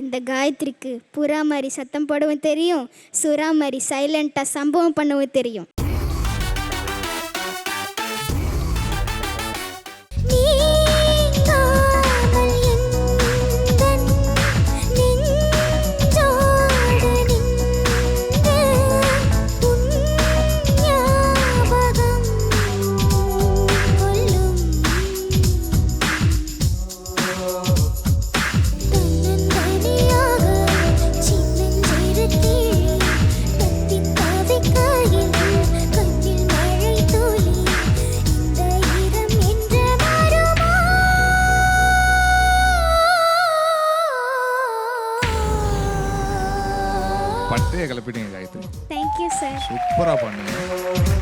இந்த காயத்ரிக்கு புறா மாதிரி சத்தம் போடவும் தெரியும் சுறா மாதிரி சைலண்ட்டாக சம்பவம் பண்ணவும் தெரியும். பட்டையை கிளப்பிட்டீங்க காயத்ரி தேங்க்யூ சார் சூப்பராக பண்ணுங்க